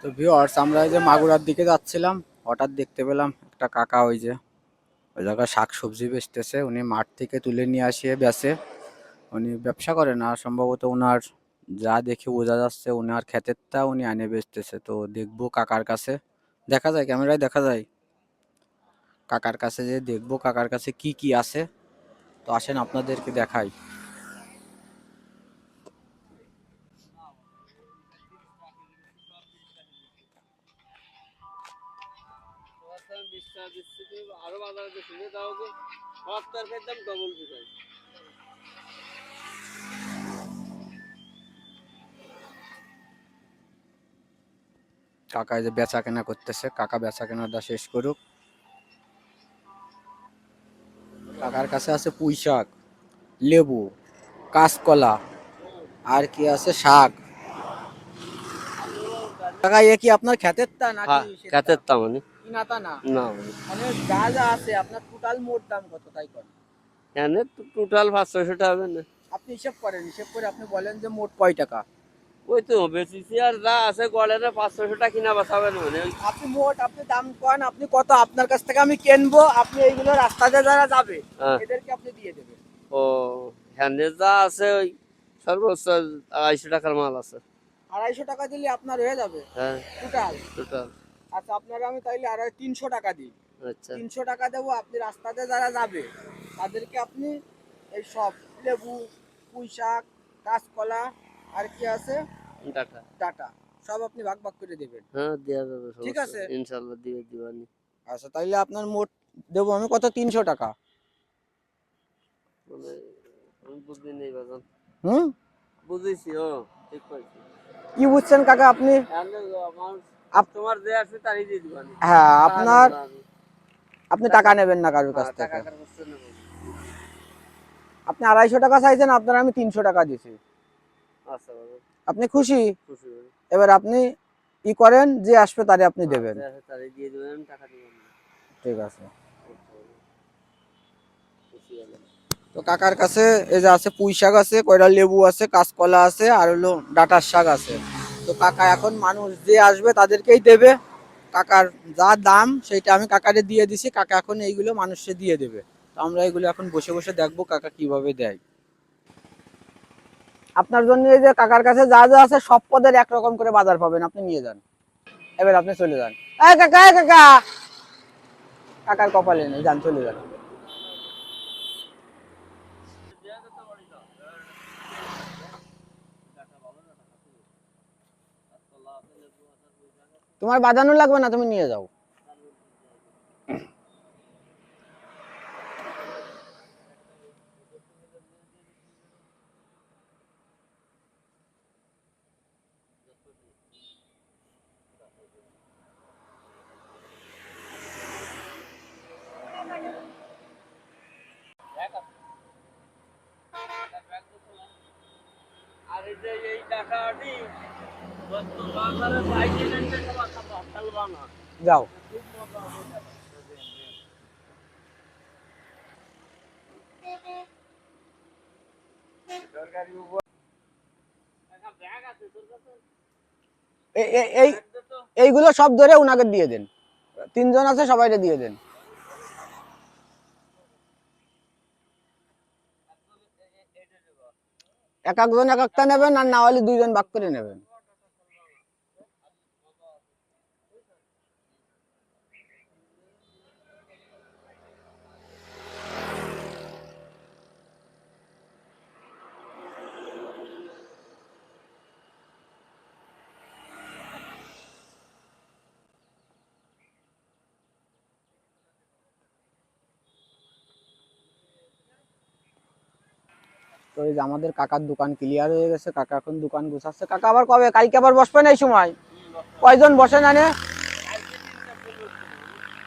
তো ভিউয়ার্স আমরা যে মাগুরার দিকে যাচ্ছিলাম, হঠাৎ দেখতে পেলাম একটা কাকা ওই যে, ওই জায়গায় শাক সবজি বেচতেছে, উনি মাঠ থেকে তুলে নিয়ে আসিয়ে বেচে। উনি ব্যবসা করে না, সম্ভবত ওনার যা দেখে বোঝা যাচ্ছে ওনার ক্ষেতেরটা উনি আনে বেচতেছে। তো দেখব কাকার কাছে, দেখা যায়, ক্যামেরায় দেখা যায়। কাকার কাছে যে দেখব, কাকার কাছে কি কি আছে, তো আসেন আপনাদেরকে দেখাই। আরও বাজারে সব তরকারির দাম ডবল কাকা যে বেচা কেনা করতেছে কাকা বেচা কেনাটা শেষ করুক। কাকার কাছে আছে পুঁই শাক লেবু কাঁচকলা আর কি আছে শাক। কাকা এ কি আপনার ক্ষেতের তা নাকি কাতের তা মানে। কিনাতা না। না। মানে যা যা আছে আপনার টোটাল মোট দাম কত তাই করেন? এনে টোটাল পাঁচশো টাকা না। আপনি হিসাব করেন হিসাব করে আপনি বলেন যে মোট কয় টাকা। ওই তো বেশিছি আর যা আছে গড়ের পাঁচশো টাকা কিনা বাঁচাবে মানে আপনি মোট আপনি দাম করেন আপনি কত আপনার কাছ থেকে আমি কিনবো আপনি এইগুলো রাস্তাতে যারা যাবে হ্যাঁ। এদেরকে আপনি দিয়ে দেবেন। ও হ্যান্ডে যা আছে ওই সর্বোচ্চ আড়াইশো টাকার মাল আছে। আড়াইশো টাকা দিলে আপনার হয়ে যাবে। হ্যাঁ। টোটাল টোটাল আচ্ছা আপনার আমি তাইলে আড়াই তিনশো টাকা দিই। আচ্ছা। তিনশো টাকা দেবো আপনি রাস্তাতে যারা যাবে তাদেরকে আপনি এই সব লেবু পুঁই শাক কাঁচকলা আর কি আছে? টাকা ডাটা সব আপনি ভাগ ভাগ করে দেবেন। হ্যাঁ দেওয়া যাবে ঠিক আছে। ইনশাল্লাহ দিয়ে দিবানি। আচ্ছা তাইলে আপনার মোট দেবো আমি কত? তিনশো টাকা। হুম? বুঝেছি ও ঠিক কি বুঝছেন কাকা আপনি? হ্যান্ডে আমার তোমার যে আসবে তারই দিয়ে দিবানি হ্যাঁ আপনার আপনি টাকা নেবেন না কারোর কাছ হ্যাঁ, থেকে। আপনি আড়াইশো টাকা চাইছেন আপনার আমি তিনশো টাকা দিছি। আচ্ছা আপনি খুশি? এবার আপনি ই করেন যে আসবে তারে আপনি টাকা দিবেন ঠিক আছে। তো কাকার কাছে এই যে আছে পুঁই শাক আছে কয়টা লেবু আছে কাঁচকলা আছে আর হলো ডাটার শাক আছে। তো কাকা এখন মানুষ যে আসবে তাদেরকেই দেবে। কাকার যা দাম সেটা আমি কাকারে দিয়ে দিছি, কাকা এখন এইগুলো মানুষকে দিয়ে দেবে। তো আমরা এগুলো এখন বসে বসে দেখব কাকা কীভাবে দেয়। আপনার জন্য এই যে কাকার কাছে যা যা আছে সব পদের একরকম করে বাজার পাবেন, আপনি নিয়ে যান। এবার আপনি চলে যান। কাকা কাকা! কাকার কপালে নেই, যান, চলে যান। তোমার বাজানো লাগবে না তুমি নিয়ে যাও। আর এই যে এই টাকাটি যাও। এই, এইগুলো সব ধরে উনাকে দিয়ে দেন। তিনজন আছে, সবাইকে দিয়ে দেন। এক একজন এক একটা নেবেন আর না হলে দুইজন ভাগ করে নেবেন। তো এই যে আমাদের কাকার দোকান ক্লিয়ার হয়ে গেছে কাকা এখন দোকান গুছাচ্ছে। কাকা আবার কবে? কালকে আবার বসবেন এই সময়? কয়জন বসেন আনে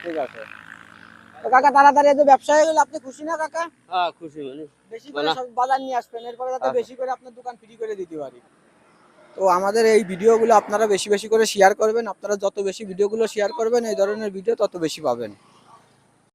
ঠিক আছে। তো কাকা তাড়াতাড়ি ব্যবসা হয়ে গেলে আপনি খুশি না কাকা? হ্যাঁ খুশি মানে। বেশি করে সব বাজার নিয়ে আসবেন এরপরে যাতে আচ্ছা। বেশি করে আপনার দোকান ফ্রি করে দিতে পারি। তো আমাদের এই ভিডিওগুলো আপনারা বেশি বেশি করে শেয়ার করবেন। আপনারা যত বেশি ভিডিওগুলো শেয়ার করবেন এই ধরনের ভিডিও তত বেশি পাবেন।